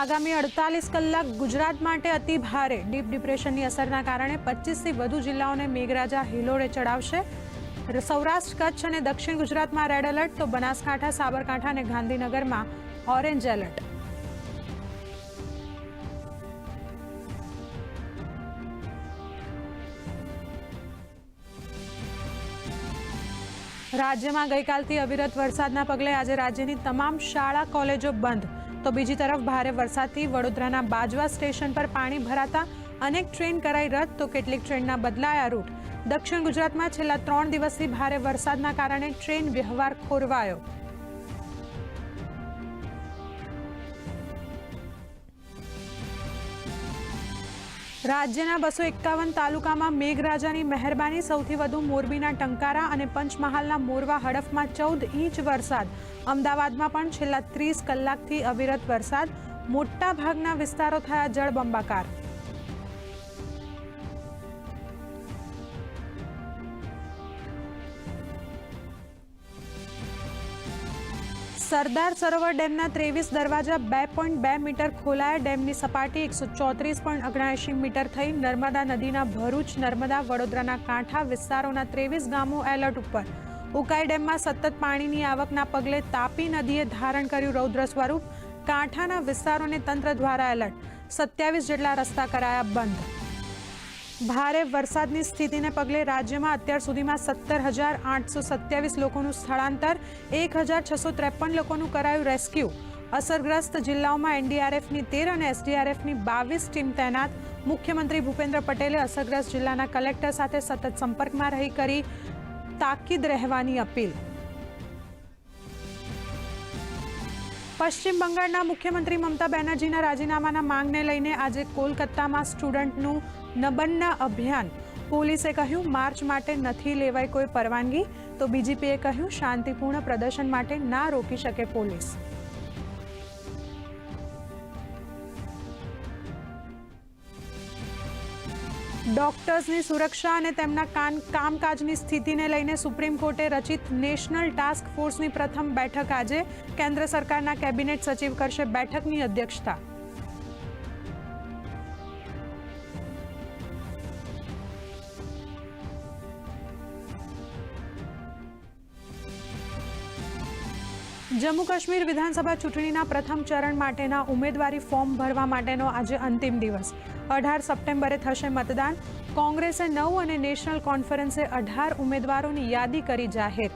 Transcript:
આગામી અડતાલીસ કલાક ગુજરાત માટે અતિ ભારે ડીપ ડિપ્રેશનની અસરના કારણે પચીસથી વધુ જિલ્લાઓને મેઘરાજા હિલોળે ચડાવશે. સૌરાષ્ટ્ર, કચ્છ અને દક્ષિણ ગુજરાતમાં રેડ એલર્ટ તો બનાસકાંઠા, સાબરકાંઠા અને ગાંધીનગરમાં ઓરેન્જ એલર્ટ રાજ્યમાં ગઈકાલથી અવિરત વરસાદના પગલે આજે રાજ્યની તમામ શાળા, કોલેજો બંધ. તો બીજી તરફ ભારે વરસાદથી વડોદરાના બાજવા સ્ટેશન પર પાણી ભરાતા અનેક ટ્રેન કરાઈ રદ, તો કેટલીક ટ્રેનના બદલાયા રૂટ. દક્ષિણ ગુજરાતમાં છેલ્લા ત્રણ દિવસથી ભારે વરસાદના કારણે ટ્રેન વ્યવહાર ખોરવાયો. રાજ્યના બસો એકાવન તાલુકામાં મેઘરાજાની મહેરબાની સૌથી વધુ મોરબીના ટંકારા અને પંચમહાલના મોરવા હડફમાં ચૌદ ઇંચ વરસાદ. અમદાવાદમાં પણ છેલ્લા ત્રીસ કલાકથી અવિરત વરસાદ. મોટા ભાગના વિસ્તારો થયા જળબંબાકાર. સરદાર સરોવર ડેમના ત્રેવીસ દરવાજા બે પોઈન્ટ બે મીટર ખોલાયા. ડેમની સપાટી એકસો ચોત્રીસ પોઈન્ટ ઓગણએંશી મીટર થઈ. નર્મદા નદીના ભરૂચ, નર્મદા, વડોદરાના કાંઠા વિસ્તારોના ત્રેવીસ ગામો એલર્ટ ઉપર. ઉકાઈ ડેમમાં સતત પાણીની આવકના પગલે તાપી નદીએ ધારણ કર્યું રૌદ્ર સ્વરૂપ. કાંઠાના વિસ્તારોને તંત્ર દ્વારા એલર્ટ. સત્યાવીસ જેટલા રસ્તા કરાયા બંધ. ભારે વરસાદની સ્થિતિને પગલે રાજ્યમાં અત્યાર સુધીમાં સત્તર હજાર આઠસો સત્યાવીસ લોકોનું સ્થળાંતર, એક હજાર છસો ત્રેપન લોકોનું કરાયું રેસ્ક્યુ. અસરગ્રસ્ત જિલ્લાઓમાં એનડીઆરએફની તેર અને એસડીઆરએફની બાવીસ ટીમ તૈનાત. મુખ્યમંત્રી ભૂપેન્દ્ર પટેલે અસરગ્રસ્ત જિલ્લાના કલેક્ટર સાથે સતત સંપર્કમાં રહી કરી તાકીદ રહેવાની અપીલ. પશ્ચિમ બંગાળના મુખ્યમંત્રી મમતા બેનર્જીના રાજીનામાના માંગને લઈને આજે કોલકાતામાં સ્ટુડન્ટનું નબન્ના અભિયાન. પોલીસે કહ્યું, માર્ચ માટે નથી લેવાય કોઈ પરવાનગી. તો બીજીપીએ કહ્યું, શાંતિપૂર્ણ પ્રદર્શન માટે ના રોકી શકે પોલીસ. ડોક્ટર્સની સુરક્ષા અને તેમના કાન, કામકાજની સ્થિતિને લઈને સુપ્રીમ કોર્ટે રચિત નેશનલ ટાસ્ક ફોર્સની પ્રથમ બેઠક આજે કેન્દ્ર સરકારના કેબિનેટ સચિવ કરશે બેઠકની અધ્યક્ષતા. જમ્મુ કાશ્મીર વિધાનસભા ચૂંટણીના પ્રથમ ચરણ માટેના ઉમેદવારી ફોર્મ ભરવા માટેનો આજે અંતિમ દિવસ. અઢાર સપ્ટેમ્બરે થશે મતદાન. કોંગ્રેસે નવ અને નેશનલ કોન્ફરન્સે અઢાર ઉમેદવારોની યાદી કરી જાહેર.